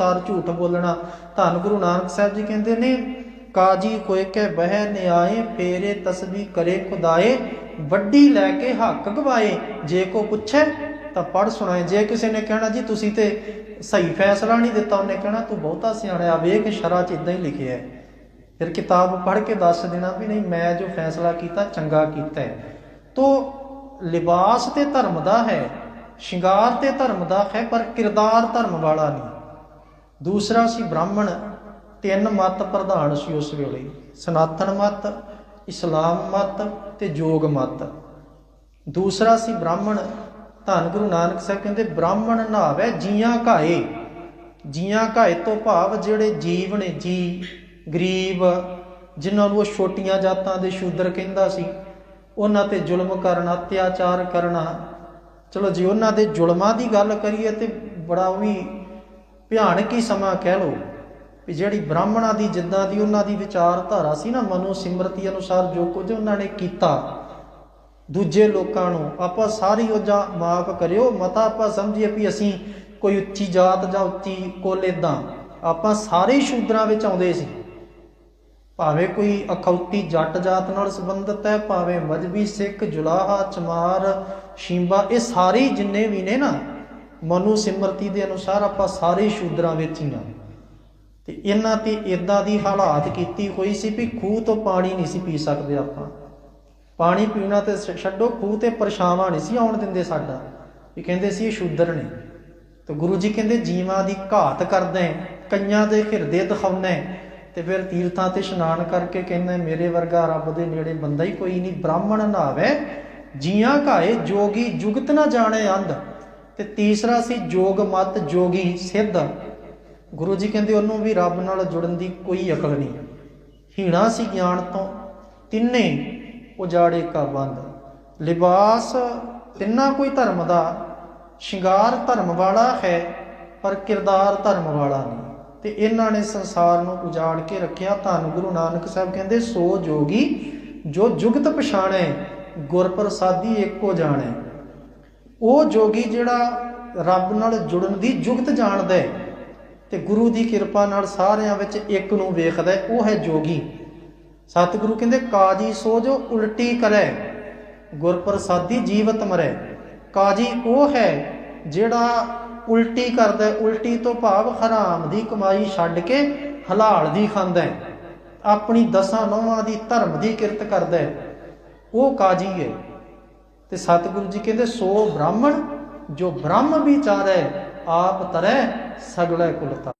ਤਾਰ ਝੂਠ ਬੋਲਣਾ। ਧੰਨ ਗੁਰੂ ਨਾਨਕ ਸਾਹਿਬ ਜੀ ਕਹਿੰਦੇ ਨੇ, ਕਾਜੀ ਕੋਇ ਕੇ ਬਹਿ ਨਿਆਏ, ਫੇਰੇ ਤਸਬੀ ਕਰੇ ਖੁਦਾਏ, ਵੱਡੀ ਲੈ ਕੇ ਹੱਕ ਗਵਾਏ। ਜੇ ਕੋ ਪੁੱਛੇ ਤਾਂ ਪੜ ਸੁਣਾਏ। ਜੇ ਕਿਸੇ ਨੇ ਕਹਿਣਾ, ਜੀ ਤੁਸੀਂ ਤੇ ਸਹੀ ਫੈਸਲਾ ਨਹੀਂ ਦਿੱਤਾ ਉਹਨੇ ਕਹਿਣਾ, ਤੂੰ ਬਹੁਤਾ ਸਿਆਣਿਆ ਵੇਖ ਸ਼ਰਾ ਚ ਇਦਾਂ ਹੀ ਲਿਖਿਆ ਹੈ। ਫਿਰ ਕਿਤਾਬ ਪੜ੍ਹ ਕੇ ਦੱਸ ਦੇਣਾ ਵੀ ਨਹੀਂ, ਮੈਂ ਜੋ ਫੈਸਲਾ ਕੀਤਾ, ਚੰਗਾ ਕੀਤਾ ਹੈ। ਤੋ ਲਿਬਾਸ ਤੇ ਧਰਮ ਦਾ ਹੈ, ਸ਼ਿੰਗਾਰ ਤੇ ਧਰਮ ਦਾ ਹੈ, ਪਰ ਕਿਰਦਾਰ ਧਰਮ ਵਾਲਾ ਨਹੀਂ। ਦੂਸਰਾ ਸੀ ਬ੍ਰਾਹਮਣ, ਤਿੰਨ ਮਤ ਪ੍ਰਧਾਨ ਸੀ ਉਸ ਵੇਲੇ, ਸਨਾਤਨ ਮਤ, ਇਸਲਾਮ ਮਤ ਤੇ ਜੋਗ ਮਤ। ਦੂਸਰਾ ਸੀ ਬ੍ਰਾਹਮਣ, ਧੰਨ ਗੁਰੂ ਨਾਨਕ ਸਾਹਿਬ ਕਹਿੰਦੇ, ਬ੍ਰਾਹਮਣ ਨਾਵੇ ਜੀਆਂ ਘਾਏ ਜੀਆਂ ਘਾਏ ਤੋਂ ਭਾਵ ਜਿਹੜੇ ਜੀਵ ਨੇ, ਜੀ, ਗਰੀਬ, ਜਿਨ੍ਹਾਂ ਨੂੰ ਉਹ ਛੋਟੀਆਂ ਜਾਤਾਂ ਦੇ ਸ਼ੂਦਰ ਕਹਿੰਦਾ ਸੀ, ਉਹਨਾਂ ਤੇ ਜ਼ੁਲਮ ਕਰਨਾ, ਅਤਿਆਚਾਰ ਕਰਨਾ। ਚਲੋ ਜੇ, ਉਹਨਾਂ ਦੇ ਜ਼ੁਲਮਾਂ ਦੀ ਗੱਲ ਕਰੀਏ ਤੇ ਬੜਾ ਵੀ ਭਿਆਨਕ ਹੀ ਸਮਾਂ ਕਹਿ ਲਓ ਵੀ ਜਿਹੜੀ ਬ੍ਰਾਹਮਣਾਂ ਦੀ, ਜਿੱਦਾਂ ਦੀ ਉਹਨਾਂ ਦੀ ਵਿਚਾਰਧਾਰਾ ਸੀ ਨਾ ਮਨੋ ਸਿਮਰਤੀ ਅਨੁਸਾਰ ਜੋ ਕੁਝ ਉਹਨਾਂ ਨੇ ਕੀਤਾ, ਦੂਜੇ ਲੋਕਾਂ ਨੂੰ ਆਪਾਂ ਸਾਰੀ ਉਹ ਜਾਂ ਮਾਫ ਕਰਿਓ, ਮਤਾ ਆਪਾਂ ਸਮਝੀਏ ਵੀ ਅਸੀਂ ਕੋਈ ਉੱਚੀ ਜਾਤ ਜਾਂ ਉੱਚੀ ਕੁਲ ਇਦਾਂ ਆਪਾਂ ਸਾਰੇ ਸ਼ੂਦਰਾਂ ਵਿੱਚ ਆਉਂਦੇ ਸੀ। ਭਾਵੇਂ ਕੋਈ ਅਖੌਤੀ ਜੱਟ ਜਾਤ ਨਾਲ ਸੰਬੰਧਿਤ ਹੈ, ਭਾਵੇਂ ਮਜਬੀ ਸਿੱਖ, ਜੁਲਾਹਾ, ਚਮਾਰ, ਸ਼ੀਂਬਾ, ਇਹ ਸਾਰੇ ਜਿੰਨੇ ਵੀ ਨੇ ਨਾ ਮਨੂ ਸਿਮਰਤੀ ਦੇ ਅਨੁਸਾਰ ਆਪਾਂ ਸਾਰੇ ਸ਼ੂਦਰਾਂ ਵਿੱਚ ਹੀ ਆ ਤੇ ਇਹਨਾਂ ਤੇ ਇਦਾਂ ਦੀ ਹਾਲਾਤ ਕੀਤੀ ਹੋਈ ਸੀ ਵੀ ਖੂਹ ਤੋਂ ਪਾਣੀ ਨਹੀਂ ਸੀ ਪੀ ਸਕਦੇ ਆਪਾਂ। ਪਾਣੀ ਪੀਣਾ ਤੇ ਛੱਡੋ, ਖੂਹ ਤੇ ਪਰਛਾਵਾਂ ਨਹੀਂ ਸੀ ਆਉਣ ਦਿੰਦੇ ਸਾਡਾ। ਵੀ ਕਹਿੰਦੇ ਸੀ ਇਹ ਸ਼ੂਦਰ ਨੇ। ਤੇ ਗੁਰੂ ਜੀ ਕਹਿੰਦੇ, ਜੀਵਾਂ ਦੀ ਘਾਤ ਕਰਦਾ ਕਈਆਂ ਦੇ ਹਿਰਦੇ ਦਿਖਾਉਣਾ ਹੈ। ਤੇ ਫਿਰ ਤੀਰਥਾਂ ਤੇ ਇਸ਼ਨਾਨ ਕਰਕੇ ਕਹਿੰਦਾ, ਮੇਰੇ ਵਰਗਾ ਰੱਬ ਦੇ ਨੇੜੇ ਬੰਦਾ ਹੀ ਕੋਈ ਨਹੀਂ, ਬ੍ਰਾਹਮਣ ਨਾਵੇ ਜੀਆਂ ਘਾਏ ਜੋਗੀ ਜੁਗਤ ਨਾ ਜਾਣੇ ਅੰਧ। ਤੇ ਤੀਸਰਾ ਸੀ ਜੋਗ ਮਤ ਜੋਗੀ ਸਿੱਧ। ਗੁਰੂ ਜੀ ਕਹਿੰਦੇ ਉਹਨੂੰ ਵੀ ਰੱਬ ਨਾਲ ਜੁੜਨ ਦੀ ਕੋਈ ਅਕਲ ਨਹੀਂ। ਹੀਣਾ ਸੀ ਗਿਆਨ ਤੋਂ, ਤਿੰਨੇ ਉਜਾੜੇ ਕਾ ਬੰਦ। ਲਿਬਾਸ ਤਿੰਨਾ ਕੋਈ ਧਰਮ ਦਾ, ਸ਼ਿੰਗਾਰ ਧਰਮ ਵਾਲਾ ਹੈ, ਪਰ ਕਿਰਦਾਰ ਧਰਮ ਵਾਲਾ ਨਹੀਂ। ਤੇ ਇਹਨਾਂ ਨੇ ਸੰਸਾਰ ਨੂੰ ਉਜਾੜ ਕੇ ਰੱਖਿਆ। ਧੰਨ ਗੁਰੂ ਨਾਨਕ ਸਾਹਿਬ ਕਹਿੰਦੇ, ਸੋ ਜੋਗੀ, ਜੋ ਜੁਗਤ ਪਛਾਣੈ ਗੁਰ ਪ੍ਰਸਾਦੀ ਏਕੋ ਜਾਣੈ। ਉਹ ਜੋਗੀ ਜਿਹੜਾ ਰੱਬ ਨਾਲ ਜੁੜਨ ਦੀ ਯੁਗਤ ਜਾਣਦਾ ਹੈ ਤੇ ਗੁਰੂ ਦੀ ਕਿਰਪਾ ਨਾਲ ਸਾਰਿਆਂ ਵਿੱਚ ਇੱਕ ਨੂੰ ਵੇਖਦਾ ਹੈ, ਉਹ ਹੈ ਜੋਗੀ। ਸਤਿਗੁਰੂ ਕਹਿੰਦੇ ਕਾਜੀ ਸੋ ਜੋ ਉਲਟੀ ਕਰੈ ਗੁਰ ਪ੍ਰਸਾਦੀ ਜੀਵਤ ਮਰੈ। ਕਾਜੀ ਉਹ ਹੈ ਜਿਹੜਾ ਉਲਟੀ ਕਰਦਾ ਉਲਟੀ ਤੋਂ ਭਾਵ ਹਰਾਮ ਦੀ ਕਮਾਈ ਛੱਡ ਕੇ ਹਲਾਲ ਦੀ ਖਾਂਦਾ ਹੈ। ਆਪਣੀ ਦਸਾਂ ਨੌਵਾਂ ਦੀ ਧਰਮ ਦੀ ਕਿਰਤ ਕਰਦਾ ਹੈ। ਉਹ ਕਾਜੀ ਹੈ। ਤੇ ਸਤਿਗੁਰੂ ਜੀ ਕਹਿੰਦੇ ਸੋ ਬ੍ਰਾਹਮਣ ਜੋ ਬ੍ਰਹਮ ਵਿਚਾਰੈ ਆਪ ਤਰੈ ਸਗਲੇ ਕੁਲਤਾ।